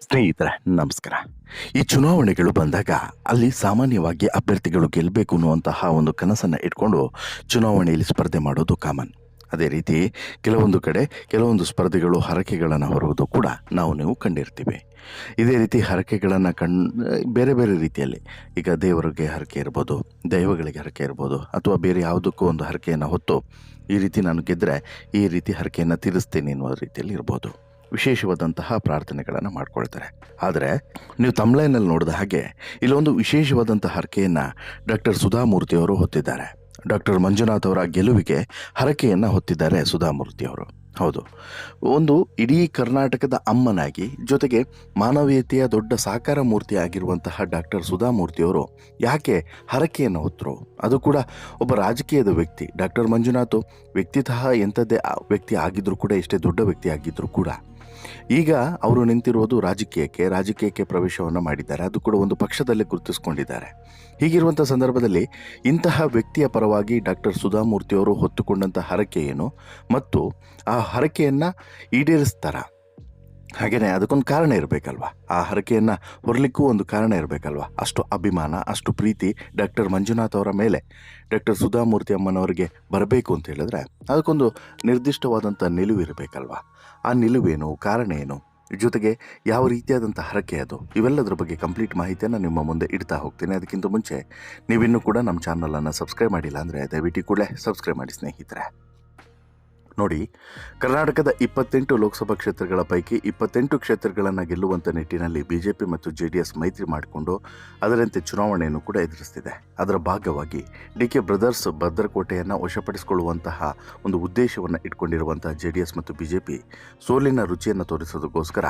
ಸ್ನೇಹಿತರೆ, ನಮಸ್ಕಾರ. ಈ ಚುನಾವಣೆಗಳು ಬಂದಾಗ ಅಲ್ಲಿ ಸಾಮಾನ್ಯವಾಗಿ ಅಭ್ಯರ್ಥಿಗಳು ಗೆಲ್ಲಬೇಕು ಅನ್ನುವಂತಹ ಒಂದು ಕನಸನ್ನು ಇಟ್ಕೊಂಡು ಚುನಾವಣೆಯಲ್ಲಿ ಸ್ಪರ್ಧೆ ಮಾಡೋದು ಕಾಮನ್ ಅದೇ ರೀತಿ ಕೆಲವೊಂದು ಕಡೆ ಕೆಲವೊಂದು ಸ್ಪರ್ಧೆಗಳು ಹರಕೆಗಳನ್ನು ಹೊರುವುದು ಕೂಡ ನಾವು ನೀವು ಕಂಡಿರ್ತೀವಿ. ಇದೇ ರೀತಿ ಹರಕೆಗಳನ್ನು ಕಣ್, ಬೇರೆ ಬೇರೆ ರೀತಿಯಲ್ಲಿ. ಈಗ ದೇವರಿಗೆ ಹರಕೆ ಇರ್ಬೋದು, ದೈವಗಳಿಗೆ ಹರಕೆ ಇರ್ಬೋದು, ಅಥವಾ ಬೇರೆ ಯಾವುದಕ್ಕೂ ಒಂದು ಹರಕೆಯನ್ನು ಹೊತ್ತು ಈ ರೀತಿ ನಾನು ಗೆದ್ದರೆ ಈ ರೀತಿ ಹರಕೆಯನ್ನು ತೀರಿಸ್ತೇನೆ ಅನ್ನೋ ರೀತಿಯಲ್ಲಿ ಇರ್ಬೋದು. ವಿಶೇಷವಾದಂತಹ ಪ್ರಾರ್ಥನೆಗಳನ್ನು ಮಾಡ್ಕೊಳ್ತಾರೆ. ಆದರೆ ನೀವು ತಮ್ಲೈನಲ್ಲಿ ನೋಡಿದ ಹಾಗೆ ಇಲ್ಲೊಂದು ವಿಶೇಷವಾದಂತಹ ಹರಕೆಯನ್ನು ಡಾಕ್ಟರ್ ಸುಧಾಮೂರ್ತಿಯವರು ಹೊತ್ತಿದ್ದಾರೆ. ಡಾಕ್ಟರ್ ಮಂಜುನಾಥ್ ಅವರ ಗೆಲುವಿಗೆ ಹರಕೆಯನ್ನು ಹೊತ್ತಿದ್ದಾರೆ ಸುಧಾಮೂರ್ತಿಯವರು ಹೌದು. ಒಂದು ಇಡೀ ಕರ್ನಾಟಕದ ಅಮ್ಮನಾಗಿ ಜೊತೆಗೆ ಮಾನವೀಯತೆಯ ದೊಡ್ಡ ಸಾಕಾರ ಮೂರ್ತಿ ಆಗಿರುವಂತಹ ಡಾಕ್ಟರ್ ಸುಧಾಮೂರ್ತಿಯವರು ಯಾಕೆ ಹರಕೆಯನ್ನು ಹೊತ್ತರು ಅದು ಕೂಡ ಒಬ್ಬ ರಾಜಕೀಯದ ವ್ಯಕ್ತಿ. ಡಾಕ್ಟರ್ ಮಂಜುನಾಥ್ ವ್ಯಕ್ತಿತಃ ಎಂಥದ್ದೇ ವ್ಯಕ್ತಿ ಆಗಿದ್ದರೂ ಕೂಡ, ಎಷ್ಟೇ ದೊಡ್ಡ ವ್ಯಕ್ತಿ ಆಗಿದ್ದರೂ ಕೂಡ ಈಗ ಅವರು ನಿಂತಿರುವುದು ರಾಜಕೀಯಕ್ಕೆ ರಾಜಕೀಯಕ್ಕೆ ಪ್ರವೇಶವನ್ನು ಮಾಡಿದ್ದಾರೆ. ಅದು ಕೂಡ ಒಂದು ಪಕ್ಷದಲ್ಲೇ ಗುರುತಿಸಿಕೊಂಡಿದ್ದಾರೆ. ಹೀಗಿರುವಂಥ ಸಂದರ್ಭದಲ್ಲಿ ಇಂತಹ ವ್ಯಕ್ತಿಯ ಪರವಾಗಿ ಡಾಕ್ಟರ್ ಸುಧಾಮೂರ್ತಿಯವರು ಹೊತ್ತುಕೊಂಡಂಥ ಹರಕೆ ಏನು? ಮತ್ತು ಆ ಹರಕೆಯನ್ನು ಈಡೇರಿಸ್ತಾರ? ಹಾಗೆಯೇ ಅದಕ್ಕೊಂದು ಕಾರಣ ಇರಬೇಕಲ್ವಾ? ಆ ಹರಕೆಯನ್ನು ಹೊರಲಿಕ್ಕೂ ಒಂದು ಕಾರಣ ಇರಬೇಕಲ್ವಾ? ಅಷ್ಟು ಅಭಿಮಾನ, ಅಷ್ಟು ಪ್ರೀತಿ ಡಾಕ್ಟರ್ ಮಂಜುನಾಥ್ ಅವರ ಮೇಲೆ. ಡಾಕ್ಟರ್ ಸುಧಾಮೂರ್ತಿ ಅಮ್ಮನವರಿಗೆ ಬರಬೇಕು ಅಂತ ಹೇಳಿದ್ರೆ ಅದಕ್ಕೊಂದು ನಿರ್ದಿಷ್ಟವಾದಂಥ ನಿಲುವು ಇರಬೇಕಲ್ವಾ? ಆ ನಿಲುವೇನು, ಕಾರಣ ಏನು? ಜೊತೆಗೆ ಯಾವ ರೀತಿಯಾದಂಥ ಹರಕೆ ಅದು? ಇವೆಲ್ಲದರ ಬಗ್ಗೆ ಕಂಪ್ಲೀಟ್ ಮಾಹಿತಿಯನ್ನು ನಿಮ್ಮ ಮುಂದೆ ಇಡ್ತಾ ಹೋಗ್ತೀನಿ. ಅದಕ್ಕಿಂತ ಮುಂಚೆ ನೀವಿನ್ನೂ ಕೂಡ ನಮ್ಮ ಚಾನಲನ್ನು ಸಬ್ಸ್ಕ್ರೈಬ್ ಮಾಡಿಲ್ಲ ಅಂದರೆ ದಯವಿಟ್ಟು ಕೂಡಲೇ ಸಬ್ಸ್ಕ್ರೈಬ್ ಮಾಡಿ ಸ್ನೇಹಿತರೆ. ನೋಡಿ, ಕರ್ನಾಟಕದ ಇಪ್ಪತ್ತೆಂಟು ಲೋಕಸಭಾ ಕ್ಷೇತ್ರಗಳ ಪೈಕಿ ಇಪ್ಪತ್ತೆಂಟು ಕ್ಷೇತ್ರಗಳನ್ನು ಗೆಲ್ಲುವಂಥ ನಿಟ್ಟಿನಲ್ಲಿ ಬಿಜೆಪಿ ಮತ್ತು ಜೆ ಡಿ ಎಸ್ ಮೈತ್ರಿ ಮಾಡಿಕೊಂಡು ಅದರಂತೆ ಚುನಾವಣೆಯನ್ನು ಕೂಡ ಎದುರಿಸ್ತಿದೆ. ಅದರ ಭಾಗವಾಗಿ ಡಿ ಕೆ ಬ್ರದರ್ಸ್ ಭದ್ರಕೋಟೆಯನ್ನು ವಶಪಡಿಸಿಕೊಳ್ಳುವಂತಹ ಒಂದು ಉದ್ದೇಶವನ್ನು ಇಟ್ಕೊಂಡಿರುವಂತಹ ಜೆ ಡಿ ಎಸ್ ಮತ್ತು ಬಿಜೆಪಿ ಸೋಲಿನ ರುಚಿಯನ್ನು ತೋರಿಸೋದಕ್ಕೋಸ್ಕರ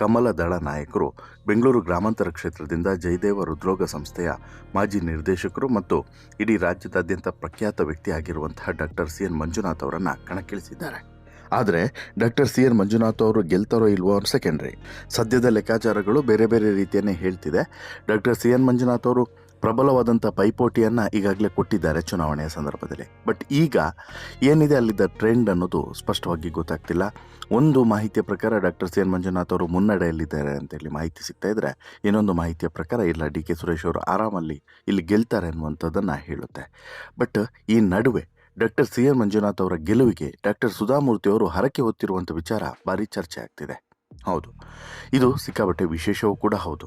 ಕಮಲ ದಳ ನಾಯಕರು ಬೆಂಗಳೂರು ಗ್ರಾಮಾಂತರ ಕ್ಷೇತ್ರದಿಂದ ಜಯದೇವ ಹೃದ್ರೋಗ ಸಂಸ್ಥೆಯ ಮಾಜಿ ನಿರ್ದೇಶಕರು ಮತ್ತು ಇಡೀ ರಾಜ್ಯದಾದ್ಯಂತ ಪ್ರಖ್ಯಾತ ವ್ಯಕ್ತಿಯಾಗಿರುವಂತಹ ಡಾಕ್ಟರ್ ಸಿ ಎನ್ ಮಂಜುನಾಥ್ ಅವರನ್ನು ಕಣಕ್ಕಿಳಿಸಿದ್ದಾರೆ ಆದರೆ, ಡಾಕ್ಟರ್ ಸಿ ಎನ್ ಮಂಜುನಾಥ್ ಅವರು ಗೆಲ್ತಾರೋ ಇಲ್ವೋ ಅನ್ನೋ ಸೆಕೆಂಡ್ರಿ ಸದ್ಯದ ಲೆಕ್ಕಾಚಾರಗಳು ಬೇರೆ ಬೇರೆ ರೀತಿಯನ್ನೇ ಹೇಳ್ತಿದೆ. ಡಾಕ್ಟರ್ ಸಿ ಎನ್ ಮಂಜುನಾಥ್ ಅವರು ಪ್ರಬಲವಾದಂಥ ಪೈಪೋಟಿಯನ್ನು ಈಗಾಗಲೇ ಕೊಟ್ಟಿದ್ದಾರೆ ಚುನಾವಣೆಯ ಸಂದರ್ಭದಲ್ಲಿ. ಬಟ್ ಈಗ ಏನಿದೆ ಅಲ್ಲಿದ್ದ ಟ್ರೆಂಡ್ ಅನ್ನೋದು ಸ್ಪಷ್ಟವಾಗಿ ಗೊತ್ತಾಗ್ತಿಲ್ಲ. ಒಂದು ಮಾಹಿತಿಯ ಪ್ರಕಾರ ಡಾಕ್ಟರ್ ಸಿ ಎನ್ ಮಂಜುನಾಥ್ ಅವರು ಮುನ್ನಡೆಯಲ್ಲಿದ್ದಾರೆ ಅಂತೇಳಿ ಮಾಹಿತಿ ಸಿಗ್ತಾ ಇದ್ದರೆ ಇನ್ನೊಂದು ಮಾಹಿತಿಯ ಪ್ರಕಾರ ಇಲ್ಲ, ಡಿ ಕೆ ಸುರೇಶ್ ಅವರು ಆರಾಮಲ್ಲಿ ಇಲ್ಲಿ ಗೆಲ್ತಾರೆ ಅನ್ನುವಂಥದ್ದನ್ನು ಹೇಳುತ್ತೆ. ಬಟ್ ಈ ನಡುವೆ ಡಾಕ್ಟರ್ ಸಿ ಎನ್ ಮಂಜುನಾಥ್ ಅವರ ಗೆಲುವಿಗೆ ಡಾಕ್ಟರ್ ಸುಧಾಮೂರ್ತಿ ಅವರು ಹರಕೆ ಹೊತ್ತಿರುವಂಥ ವಿಚಾರ ಭಾರಿ ಚರ್ಚೆ ಆಗ್ತಿದೆ. ಹೌದು. ಇದು ಸಿಕ್ಕಾಬಟ್ಟೆ ವಿಶೇಷವೂ ಕೂಡ ಹೌದು.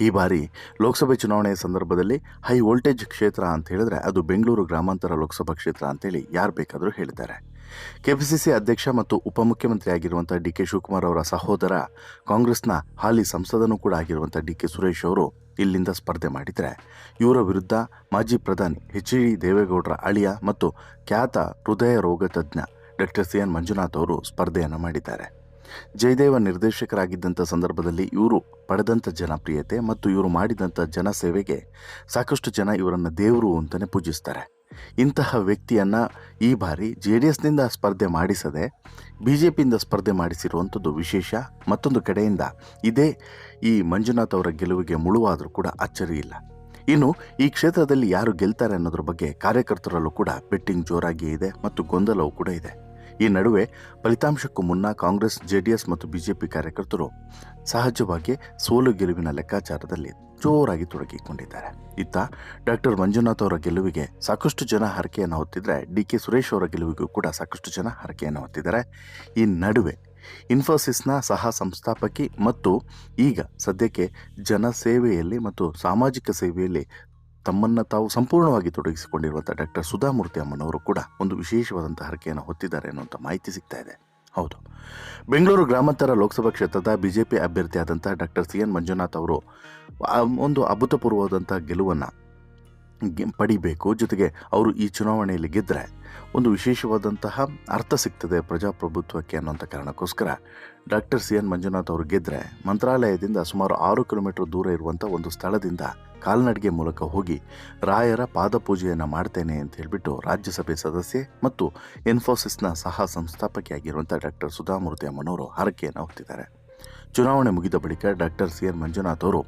ಈ ಬಾರಿ ಲೋಕಸಭೆ ಚುನಾವಣೆಯ ಸಂದರ್ಭದಲ್ಲಿ ಹೈ ವೋಲ್ಟೇಜ್ ಕ್ಷೇತ್ರ ಅಂತ ಹೇಳಿದ್ರೆ ಅದು ಬೆಂಗಳೂರು ಗ್ರಾಮಾಂತರ ಲೋಕಸಭಾ ಕ್ಷೇತ್ರ ಅಂತೇಳಿ ಯಾರು ಬೇಕಾದರೂ ಹೇಳಿದ್ದಾರೆ. ಕೆಪಿಸಿಸಿ ಅಧ್ಯಕ್ಷ ಮತ್ತು ಉಪಮುಖ್ಯಮಂತ್ರಿ ಆಗಿರುವಂಥ ಡಿ ಕೆ ಶಿವಕುಮಾರ್ ಅವರ ಸಹೋದರ ಕಾಂಗ್ರೆಸ್ನ ಹಾಲಿ ಸಂಸದನೂ ಕೂಡ ಆಗಿರುವಂಥ ಡಿ ಕೆ ಸುರೇಶ್ ಅವರು ಇಲ್ಲಿಂದ ಸ್ಪರ್ಧೆ ಮಾಡಿದರೆ ಇವರ ವಿರುದ್ಧ ಮಾಜಿ ಪ್ರಧಾನಿ ಎಚ್ ಡಿ ದೇವೇಗೌಡರ ಅಳಿಯ ಮತ್ತು ಖ್ಯಾತ ಹೃದಯ ರೋಗ ತಜ್ಞ ಡಾಕ್ಟರ್ ಸಿ ಎನ್ ಮಂಜುನಾಥ್ ಅವರು ಸ್ಪರ್ಧೆಯನ್ನು ಮಾಡಿದ್ದಾರೆ. ಜಯದೇವ ನಿರ್ದೇಶಕರಾಗಿದ್ದಂಥ ಸಂದರ್ಭದಲ್ಲಿ ಇವರು ಪಡೆದಂಥ ಜನಪ್ರಿಯತೆ ಮತ್ತು ಇವರು ಮಾಡಿದಂಥ ಜನಸೇವೆಗೆ ಸಾಕಷ್ಟು ಜನ ಇವರನ್ನು ದೇವರು ಅಂತಲೇ ಪೂಜಿಸ್ತಾರೆ. ಇಂತಹ ವ್ಯಕ್ತಿಯನ್ನು ಈ ಬಾರಿ ಜೆ ಡಿ ಎಸ್ನಿಂದ ಸ್ಪರ್ಧೆ ಮಾಡಿಸದೆ ಬಿ ಜೆ ಪಿಯಿಂದ ಸ್ಪರ್ಧೆ ಮಾಡಿಸಿರುವಂಥದ್ದು ವಿಶೇಷ. ಮತ್ತೊಂದು ಕಡೆಯಿಂದ ಇದೇ ಈ ಮಂಜುನಾಥ್ ಅವರ ಗೆಲುವಿಗೆ ಮುಳುವಾದರೂ ಕೂಡ ಅಚ್ಚರಿ ಇಲ್ಲ. ಇನ್ನು ಈ ಕ್ಷೇತ್ರದಲ್ಲಿ ಯಾರು ಗೆಲ್ತಾರೆ ಅನ್ನೋದ್ರ ಬಗ್ಗೆ ಕಾರ್ಯಕರ್ತರಲ್ಲೂ ಕೂಡ ಬೆಟ್ಟಿಂಗ್ ಜೋರಾಗಿಯೇ ಇದೆ ಮತ್ತು ಗೊಂದಲವೂ ಕೂಡ ಇದೆ. ಈ ನಡುವೆ ಫಲಿತಾಂಶಕ್ಕೂ ಮುನ್ನ ಕಾಂಗ್ರೆಸ್, ಜೆಡಿಎಸ್ ಮತ್ತು ಬಿಜೆಪಿ ಕಾರ್ಯಕರ್ತರು ಸಹಜವಾಗಿ ಸೋಲು ಗೆಲುವಿನ ಲೆಕ್ಕಾಚಾರದಲ್ಲಿ ಜೋರಾಗಿ ತೊಡಗಿಕೊಂಡಿದ್ದಾರೆ. ಇತ್ತ ಡಾಕ್ಟರ್ ಮಂಜುನಾಥ್ ಅವರ ಗೆಲುವಿಗೆ ಸಾಕಷ್ಟು ಜನ ಹರಕೆಯನ್ನು ಹೊತ್ತಿದ್ರೆ ಡಿ. ಕೆ. ಸುರೇಶ್ ಅವರ ಗೆಲುವಿಗೂ ಕೂಡ ಸಾಕಷ್ಟು ಜನ ಹರಕೆಯನ್ನು ಹೊತ್ತಿದ್ದಾರೆ. ಈ ನಡುವೆ ಇನ್ಫೋಸಿಸ್ನ ಸಹ ಸಂಸ್ಥಾಪಕಿ ಮತ್ತು ಈಗ ಸದ್ಯಕ್ಕೆ ಜನಸೇವೆಯಲ್ಲಿ ಮತ್ತು ಸಾಮಾಜಿಕ ಸೇವೆಯಲ್ಲಿ ತಮ್ಮನ್ನು ತಾವು ಸಂಪೂರ್ಣವಾಗಿ ತೊಡಗಿಸಿಕೊಂಡಿರುವಂಥ ಡಾಕ್ಟರ್ ಸುಧಾಮೂರ್ತಿ ಅಮ್ಮನವರು ಕೂಡ ಒಂದು ವಿಶೇಷವಾದಂಥ ಹರಕೆಯನ್ನು ಹೊತ್ತಿದ್ದಾರೆ ಅನ್ನುವಂಥ ಮಾಹಿತಿ ಸಿಗ್ತಾ ಇದೆ. ಹೌದು. ಬೆಂಗಳೂರು ಗ್ರಾಮಾಂತರ ಲೋಕಸಭಾ ಕ್ಷೇತ್ರದ ಬಿಜೆಪಿ ಅಭ್ಯರ್ಥಿಯಾದಂಥ ಡಾಕ್ಟರ್ ಸಿ ಎನ್ ಮಂಜುನಾಥ್ ಅವರು ಒಂದು ಅಭೂತಪೂರ್ವವಾದಂಥ ಗೆಲುವನ್ನು ಪಡಿಬೇಕು. ಜೊತೆಗೆ ಅವರು ಈ ಚುನಾವಣೆಯಲ್ಲಿ ಗೆದ್ದರೆ ಒಂದು ವಿಶೇಷವಾದಂತಹ ಅರ್ಥ ಸಿಗ್ತದೆ ಪ್ರಜಾಪ್ರಭುತ್ವಕ್ಕೆ ಅನ್ನೋಂಥ ಕಾರಣಕ್ಕೋಸ್ಕರ. ಡಾಕ್ಟರ್ ಸಿ ಎನ್ ಮಂಜುನಾಥ್ ಅವರು ಗೆದ್ದರೆ ಮಂತ್ರಾಲಯದಿಂದ ಸುಮಾರು ಆರು ಕಿಲೋಮೀಟರ್ ದೂರ ಇರುವಂಥ ಒಂದು ಸ್ಥಳದಿಂದ ಕಾಲ್ನಡಿಗೆ ಮೂಲಕ ಹೋಗಿ ರಾಯರ ಪಾದಪೂಜೆಯನ್ನು ಮಾಡ್ತೇನೆ ಅಂತ ಹೇಳಿಬಿಟ್ಟು ರಾಜ್ಯಸಭೆ ಸದಸ್ಯೆ ಮತ್ತು ಇನ್ಫೋಸಿಸ್ನ ಸಹ ಸಂಸ್ಥಾಪಕಿಯಾಗಿರುವಂಥ ಡಾಕ್ಟರ್ ಸುಧಾಮೂರ್ತಿ ಅಮ್ಮನವರು ಹರಕೆಯನ್ನು ಹೊತ್ತಿದ್ದಾರೆ. ಚುನಾವಣೆ ಮುಗಿದ ಬಳಿಕ ಡಾಕ್ಟರ್ ಸಿ ಎನ್ ಮಂಜುನಾಥ್ ಅವರು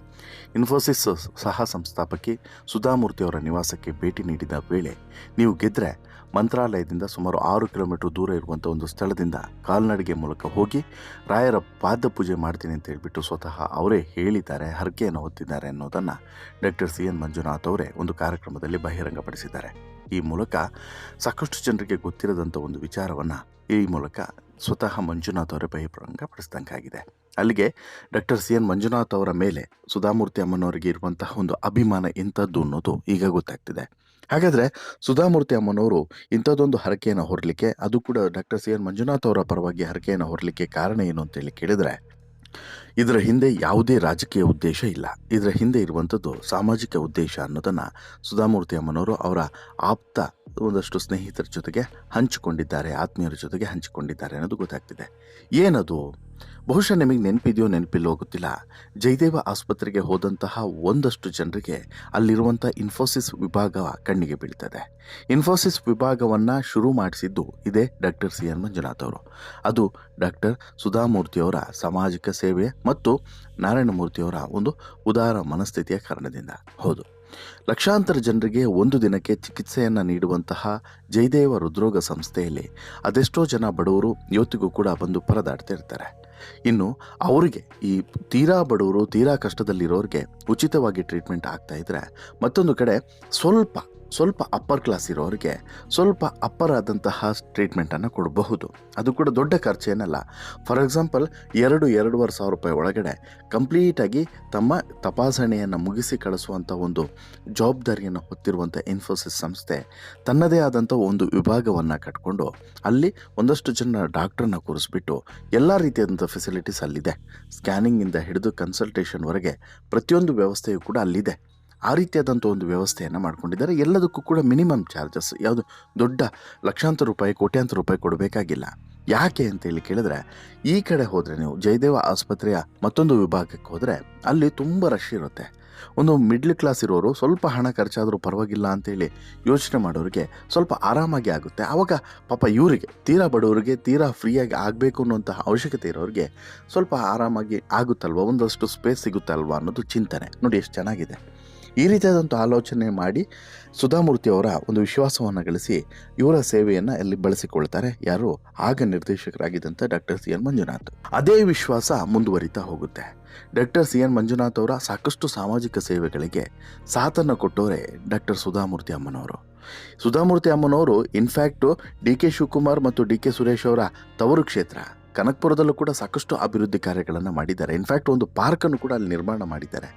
ಇನ್ಫೋಸಿಸ್ ಸಹ ಸಂಸ್ಥಾಪಕಿ ಸುಧಾಮೂರ್ತಿ ಅವರ ನಿವಾಸಕ್ಕೆ ಭೇಟಿ ನೀಡಿದ ವೇಳೆ ನೀವು ಗೆದ್ದರೆ ಮಂತ್ರಾಲಯದಿಂದ ಸುಮಾರು ಆರು ಕಿಲೋಮೀಟರ್ ದೂರ ಇರುವಂಥ ಒಂದು ಸ್ಥಳದಿಂದ ಕಾಲ್ನಡಿಗೆ ಮೂಲಕ ಹೋಗಿ ರಾಯರ ಪಾದ ಪೂಜೆ ಮಾಡ್ತೀನಿ ಅಂತ ಹೇಳಿಬಿಟ್ಟು ಸ್ವತಃ ಅವರೇ ಹೇಳಿದ್ದಾರೆ, ಹರಕೆಯನ್ನು ಹೊತ್ತಿದ್ದಾರೆ ಅನ್ನೋದನ್ನು ಡಾಕ್ಟರ್ ಸಿ ಎನ್ ಮಂಜುನಾಥ್ ಅವರೇ ಒಂದು ಕಾರ್ಯಕ್ರಮದಲ್ಲಿ ಬಹಿರಂಗಪಡಿಸಿದ್ದಾರೆ. ಈ ಮೂಲಕ ಸಾಕಷ್ಟು ಜನರಿಗೆ ಗೊತ್ತಿರದಂಥ ಒಂದು ವಿಚಾರವನ್ನು ಈ ಮೂಲಕ ಸ್ವತಃ ಮಂಜುನಾಥ್ ಅವರೇ ಬಹಿರಂಗಪಡಿಸಿದಂಗಾಗಿದೆ ಅಲ್ಲಿಗೆ ಡಾಕ್ಟರ್ ಸಿ ಎನ್ ಮಂಜುನಾಥ್ ಅವರ ಮೇಲೆ ಸುಧಾಮೂರ್ತಿ ಅಮ್ಮನವರಿಗೆ ಇರುವಂತಹ ಒಂದು ಅಭಿಮಾನ ಇಂಥದ್ದು ಅನ್ನೋದು ಈಗ ಗೊತ್ತಾಗ್ತಿದೆ. ಹಾಗಾದರೆ ಸುಧಾಮೂರ್ತಿ ಅಮ್ಮನವರು ಇಂಥದ್ದೊಂದು ಹರಕೆಯನ್ನು ಹೊರಲಿಕ್ಕೆ, ಅದು ಕೂಡ ಡಾಕ್ಟರ್ ಸಿ ಎನ್ ಮಂಜುನಾಥ್ ಅವರ ಪರವಾಗಿ ಹರಕೆಯನ್ನು ಹೊರಲಿಕ್ಕೆ ಕಾರಣ ಏನು ಅಂತೇಳಿ ಕೇಳಿದರೆ, ಇದರ ಹಿಂದೆ ಯಾವುದೇ ರಾಜಕೀಯ ಉದ್ದೇಶ ಇಲ್ಲ. ಇದರ ಹಿಂದೆ ಇರುವಂಥದ್ದು ಸಾಮಾಜಿಕ ಉದ್ದೇಶ ಅನ್ನೋದನ್ನು ಸುಧಾಮೂರ್ತಿ ಅಮ್ಮನವರು ಅವರ ಆಪ್ತ ಒಂದಷ್ಟು ಸ್ನೇಹಿತರ ಜೊತೆಗೆ ಹಂಚಿಕೊಂಡಿದ್ದಾರೆ, ಆತ್ಮೀಯರ ಜೊತೆಗೆ ಹಂಚಿಕೊಂಡಿದ್ದಾರೆ ಅನ್ನೋದು ಗೊತ್ತಾಗ್ತಿದೆ. ಏನದು? ಬಹುಶಃ ನಿಮಗೆ ನೆನಪಿದೆಯೋ ನೆನಪಿಲ್ಲೋ ಗೊತ್ತಿಲ್ಲ. ಜಯದೇವ ಆಸ್ಪತ್ರೆಗೆ ಹೋದಂತಹ ಒಂದಷ್ಟು ಜನರಿಗೆ ಅಲ್ಲಿರುವಂಥ ಇನ್ಫೋಸಿಸ್ ವಿಭಾಗ ಕಣ್ಣಿಗೆ ಬೀಳ್ತದೆ. ಇನ್ಫೋಸಿಸ್ ವಿಭಾಗವನ್ನು ಶುರು ಮಾಡಿಸಿದ್ದು ಇದೇ ಡಾಕ್ಟರ್ ಸಿ ಎನ್ ಮಂಜುನಾಥ್ ಅವರು. ಅದು ಡಾಕ್ಟರ್ ಸುಧಾಮೂರ್ತಿಯವರ ಸಾಮಾಜಿಕ ಸೇವೆ ಮತ್ತು ನಾರಾಯಣಮೂರ್ತಿಯವರ ಒಂದು ಉದಾರ ಮನಸ್ಥಿತಿಯ ಕಾರಣದಿಂದ. ಹೌದು. ಲಕ್ಷಾಂತರ ಜನರಿಗೆ ಒಂದು ದಿನಕ್ಕೆ ಚಿಕಿತ್ಸೆಯನ್ನು ನೀಡುವಂತಹ ಜಯದೇವ ಹೃದ್ರೋಗ ಸಂಸ್ಥೆಯಲ್ಲಿ ಅದೆಷ್ಟೋ ಜನ ಬಡವರು ಇವತ್ತಿಗೂ ಕೂಡ ಬಂದು ಪರದಾಡ್ತಿರ್ತಾರೆ ಇನ್ನು ಅವರಿಗೆ ಈ ತೀರಾ ಬಡವರು ತೀರಾ ಕಷ್ಟದಲ್ಲಿರೋರಿಗೆ ಉಚಿತವಾಗಿ ಟ್ರೀಟ್ಮೆಂಟ್ ಆಗ್ತಾ ಇದ್ರೆ ಮತ್ತೊಂದು ಕಡೆ ಸ್ವಲ್ಪ ಸ್ವಲ್ಪ ಅಪ್ಪರ್ ಕ್ಲಾಸ್ ಇರೋರಿಗೆ ಸ್ವಲ್ಪ ಅಪ್ಪರ್ ಆದಂತಹ ಟ್ರೀಟ್ಮೆಂಟನ್ನು ಕೊಡಬಹುದು. ಅದು ಕೂಡ ದೊಡ್ಡ ಖರ್ಚೇನಲ್ಲ. ಫಾರ್ ಎಕ್ಸಾಂಪಲ್ ಎರಡು ಎರಡೂವರೆ ಸಾವಿರ ರೂಪಾಯಿ ಒಳಗಡೆ ಕಂಪ್ಲೀಟಾಗಿ ತಮ್ಮ ತಪಾಸಣೆಯನ್ನು ಮುಗಿಸಿ ಕಳಿಸುವಂಥ ಒಂದು ಜವಾಬ್ದಾರಿಯನ್ನು ಹೊತ್ತಿರುವಂಥ ಇನ್ಫೋಸಿಸ್ ಸಂಸ್ಥೆ ತನ್ನದೇ ಆದಂಥ ಒಂದು ವಿಭಾಗವನ್ನು ಕಟ್ಕೊಂಡು ಅಲ್ಲಿ ಒಂದಷ್ಟು ಜನ ಡಾಕ್ಟ್ರನ್ನ ಕೂರಿಸ್ಬಿಟ್ಟು ಎಲ್ಲ ರೀತಿಯಾದಂಥ ಫೆಸಿಲಿಟೀಸ್ ಅಲ್ಲಿದೆ. ಸ್ಕ್ಯಾನಿಂಗಿಂದ ಹಿಡಿದು ಕನ್ಸಲ್ಟೇಷನ್ವರೆಗೆ ಪ್ರತಿಯೊಂದು ವ್ಯವಸ್ಥೆಯು ಕೂಡ ಅಲ್ಲಿದೆ. ಆ ರೀತಿಯಾದಂಥ ಒಂದು ವ್ಯವಸ್ಥೆಯನ್ನು ಮಾಡ್ಕೊಂಡಿದ್ದಾರೆ. ಎಲ್ಲದಕ್ಕೂ ಕೂಡ ಮಿನಿಮಮ್ ಚಾರ್ಜಸ್, ಯಾವುದು ದೊಡ್ಡ ಲಕ್ಷಾಂತರ ರೂಪಾಯಿ, ಕೋಟ್ಯಾಂತರ ರೂಪಾಯಿ ಕೊಡಬೇಕಾಗಿಲ್ಲ. ಯಾಕೆ ಅಂತೇಳಿ ಕೇಳಿದ್ರೆ, ಈ ಕಡೆ ಹೋದರೆ ನೀವು ಜಯದೇವ ಆಸ್ಪತ್ರೆಯ ಮತ್ತೊಂದು ವಿಭಾಗಕ್ಕೆ ಹೋದರೆ ಅಲ್ಲಿ ತುಂಬ ರಶ್ ಇರುತ್ತೆ. ಒಂದು ಮಿಡ್ಲ್ ಕ್ಲಾಸ್ ಇರೋರು ಸ್ವಲ್ಪ ಹಣ ಖರ್ಚಾದರೂ ಪರವಾಗಿಲ್ಲ ಅಂತೇಳಿ ಯೋಚನೆ ಮಾಡೋರಿಗೆ ಸ್ವಲ್ಪ ಆರಾಮಾಗಿ ಆಗುತ್ತೆ. ಆವಾಗ ಪಾಪ ಇವರಿಗೆ, ತೀರಾ ಬಡವರಿಗೆ, ತೀರಾ ಫ್ರೀಯಾಗಿ ಆಗಬೇಕು ಅನ್ನುವಂತಹ ಅವಶ್ಯಕತೆ ಇರೋರಿಗೆ ಸ್ವಲ್ಪ ಆರಾಮಾಗಿ ಆಗುತ್ತಲ್ವ? ಒಂದಷ್ಟು ಸ್ಪೇಸ್ ಸಿಗುತ್ತಲ್ವ ಅನ್ನೋದು ಚಿಂತನೆ. ನೋಡಿ, ಎಷ್ಟು ಚೆನ್ನಾಗಿದೆ. ಈ ರೀತಿಯಾದಂಥ ಆಲೋಚನೆ ಮಾಡಿ ಸುಧಾಮೂರ್ತಿ ಅವರ ಒಂದು ವಿಶ್ವಾಸವನ್ನು ಗಳಿಸಿ ಇವರ ಸೇವೆಯನ್ನು ಅಲ್ಲಿ ಬಳಸಿಕೊಳ್ತಾರೆ. ಯಾರು ಆಗ ನಿರ್ದೇಶಕರಾಗಿದ್ದಂಥ ಡಾಕ್ಟರ್ ಸಿ ಎನ್ ಮಂಜುನಾಥ್. ಅದೇ ವಿಶ್ವಾಸ ಮುಂದುವರಿತಾ ಹೋಗುತ್ತೆ. ಡಾಕ್ಟರ್ ಸಿ ಎನ್ ಮಂಜುನಾಥ್ ಅವರ ಸಾಕಷ್ಟು ಸಾಮಾಜಿಕ ಸೇವೆಗಳಿಗೆ ಸಾಥನ್ನು ಕೊಟ್ಟವರೇ ಡಾಕ್ಟರ್ ಸುಧಾಮೂರ್ತಿ ಅಮ್ಮನವರು. ಸುಧಾಮೂರ್ತಿ ಅಮ್ಮನವರು, ಇನ್ಫ್ಯಾಕ್ಟು ಡಿ ಕೆ ಶಿವಕುಮಾರ್ ಮತ್ತು ಡಿ ಕೆ ಸುರೇಶ್ ಅವರ ತವರು ಕ್ಷೇತ್ರ. ಕನಕಪುರದಲ್ಲೂ ಕೂಡ ಸಾಕಷ್ಟು ಅಭಿವೃದ್ಧಿ ಕಾರ್ಯಗಳನ್ನು ಮಾಡಿದ್ದಾರೆ. ಇನ್ಫ್ಯಾಕ್ಟ್ ಒಂದು ಪಾರ್ಕನ್ನು ಕೂಡ ಅಲ್ಲಿ ನಿರ್ಮಾಣ ಮಾಡಿದ್ದಾರೆ.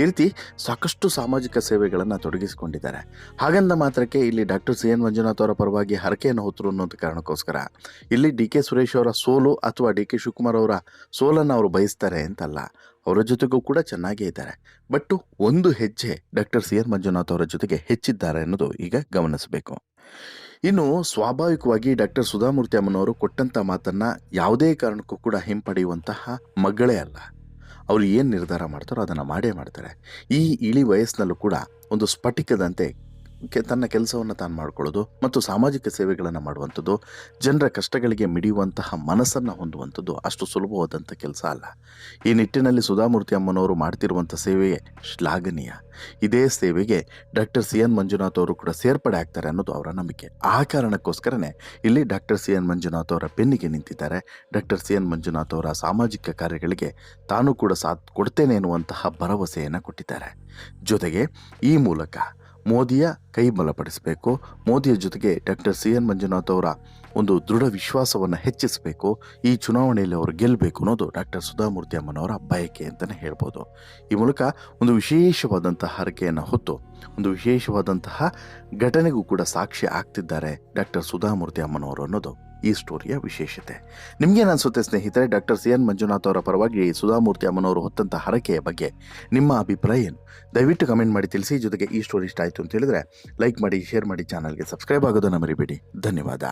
ಈ ರೀತಿ ಸಾಕಷ್ಟು ಸಾಮಾಜಿಕ ಸೇವೆಗಳನ್ನು ತೊಡಗಿಸಿಕೊಂಡಿದ್ದಾರೆ. ಹಾಗಂದ ಮಾತ್ರಕ್ಕೆ ಇಲ್ಲಿ ಡಾಕ್ಟರ್ ಸಿ ಎನ್ ಮಂಜುನಾಥ್ ಅವರ ಪರವಾಗಿ ಹರಕೆಯನ್ನು ಹೊತ್ತರು ಅನ್ನೋದು ಕಾರಣಕ್ಕೋಸ್ಕರ ಇಲ್ಲಿ ಡಿ ಕೆ ಸುರೇಶ್ ಅವರ ಸೋಲು ಅಥವಾ ಡಿ ಕೆ ಶಿವಕುಮಾರ್ ಅವರ ಸೋಲನ್ನು ಅವರು ಬಯಸ್ತಾರೆ ಅಂತಲ್ಲ. ಅವರ ಜೊತೆಗೂ ಕೂಡ ಚೆನ್ನಾಗೇ ಇದ್ದಾರೆ. ಬಟ್ ಒಂದು ಹೆಜ್ಜೆ ಡಾಕ್ಟರ್ ಸಿ ಎನ್ ಮಂಜುನಾಥ್ ಅವರ ಜೊತೆಗೆ ಹೆಚ್ಚಿದ್ದಾರೆ ಅನ್ನೋದು ಈಗ ಗಮನಿಸಬೇಕು. ಇನ್ನು ಸ್ವಾಭಾವಿಕವಾಗಿ ಡಾಕ್ಟರ್ ಸುಧಾಮೂರ್ತಿ ಅಮ್ಮನವರು ಕೊಟ್ಟಂಥ ಮಾತನ್ನು ಯಾವುದೇ ಕಾರಣಕ್ಕೂ ಕೂಡ ಹಿಂಪಡೆಯುವಂತಹ ಮಗಳೇ ಅಲ್ಲ. ಅವರು ಏನು ನಿರ್ಧಾರ ಮಾಡ್ತಾರೋ ಅದನ್ನು ಮಾಡೇ ಮಾಡ್ತಾರೆ. ಈ ಇಳಿ ವಯಸ್ಸಿನಲ್ಲೂ ಕೂಡ ಒಂದು ಸ್ಫಟಿಕದಂತೆ ತನ್ನ ಕೆಲಸವನ್ನು ತಾನು ಮಾಡ್ಕೊಳ್ಳೋದು ಮತ್ತು ಸಾಮಾಜಿಕ ಸೇವೆಗಳನ್ನು ಮಾಡುವಂಥದ್ದು, ಜನರ ಕಷ್ಟಗಳಿಗೆ ಮಿಡಿಯುವಂತಹ ಮನಸ್ಸನ್ನು ಹೊಂದುವಂಥದ್ದು ಅಷ್ಟು ಸುಲಭವಾದಂಥ ಕೆಲಸ ಅಲ್ಲ. ಈ ನಿಟ್ಟಿನಲ್ಲಿ ಸುಧಾಮೂರ್ತಿ ಅಮ್ಮನವರು ಮಾಡ್ತಿರುವಂಥ ಸೇವೆಯೇ ಶ್ಲಾಘನೀಯ. ಇದೇ ಸೇವೆಗೆ ಡಾಕ್ಟರ್ ಸಿ ಎನ್ ಮಂಜುನಾಥ್ ಅವರು ಕೂಡ ಸೇರ್ಪಡೆ ಆಗ್ತಾರೆ ಅನ್ನೋದು ಅವರ ನಂಬಿಕೆ. ಆ ಕಾರಣಕ್ಕೋಸ್ಕರನೇ ಇಲ್ಲಿ ಡಾಕ್ಟರ್ ಸಿ ಎನ್ ಮಂಜುನಾಥ್ ಅವರ ಬೆನ್ನಿಗೆ ನಿಂತಿದ್ದಾರೆ. ಡಾಕ್ಟರ್ ಸಿ ಎನ್ ಮಂಜುನಾಥ್ ಅವರ ಸಾಮಾಜಿಕ ಕಾರ್ಯಗಳಿಗೆ ತಾನು ಕೂಡ ಸಾಥ್ ಕೊಡ್ತೇನೆ ಎನ್ನುವಂತಹ ಭರವಸೆಯನ್ನು ಕೊಟ್ಟಿದ್ದಾರೆ. ಜೊತೆಗೆ ಈ ಮೂಲಕ ಮೋದಿಯ ಕೈ ಬಲಪಡಿಸಬೇಕು. ಮೋದಿಯ ಜೊತೆಗೆ ಡಾಕ್ಟರ್ ಸಿ ಎನ್ ಮಂಜುನಾಥ್ ಅವರ ಒಂದು ದೃಢ ವಿಶ್ವಾಸವನ್ನು ಹೆಚ್ಚಿಸಬೇಕು. ಈ ಚುನಾವಣೆಯಲ್ಲಿ ಅವರು ಗೆಲ್ಲಬೇಕು ಅನ್ನೋದು ಡಾಕ್ಟರ್ ಸುಧಾಮೂರ್ತಿ ಅಮ್ಮನವರ ಬಯಕೆ ಅಂತಲೇ ಹೇಳ್ಬೋದು. ಈ ಮೂಲಕ ಒಂದು ವಿಶೇಷವಾದಂಥ ಹರಕೆಯನ್ನು ಹೊತ್ತು ಒಂದು ವಿಶೇಷವಾದಂತಹ ಘಟನೆಗೂ ಕೂಡ ಸಾಕ್ಷಿ ಆಗ್ತಿದ್ದಾರೆ ಡಾಕ್ಟರ್ ಸುಧಾಮೂರ್ತಿ ಅಮ್ಮನವರು ಅನ್ನೋದು ಈ ಸ್ಟೋರಿಯ ವಿಶೇಷತೆ. ನಿಮ್ಗೇನು ಅನಿಸುತ್ತೆ ಸ್ನೇಹಿತರೆ, ಡಾಕ್ಟರ್ ಸಿ ಎನ್ ಮಂಜುನಾಥ್ ಅವರ ಪರವಾಗಿ ಸುಧಾಮೂರ್ತಿ ಅಮ್ಮನವರು ಹೊತ್ತಂಥ ಹರಕೆಯ ಬಗ್ಗೆ ನಿಮ್ಮ ಅಭಿಪ್ರಾಯ ಏನು? ದಯವಿಟ್ಟು ಕಮೆಂಟ್ ಮಾಡಿ ತಿಳಿಸಿ, ಜೊತೆಗೆ ಈ ಸ್ಟೋರಿ ಇಷ್ಟ ಆಯಿತು ಅಂತ ಹೇಳಿದ್ರೆ ಲೈಕ್ ಮಾಡಿ, ಶೇರ್ ಮಾಡಿ, ಚಾನಲ್ಗೆ ಸಬ್ಸ್ಕ್ರೈಬ್ ಆಗೋದನ್ನು ಮರಿಬೇಡಿ. ಧನ್ಯವಾದ.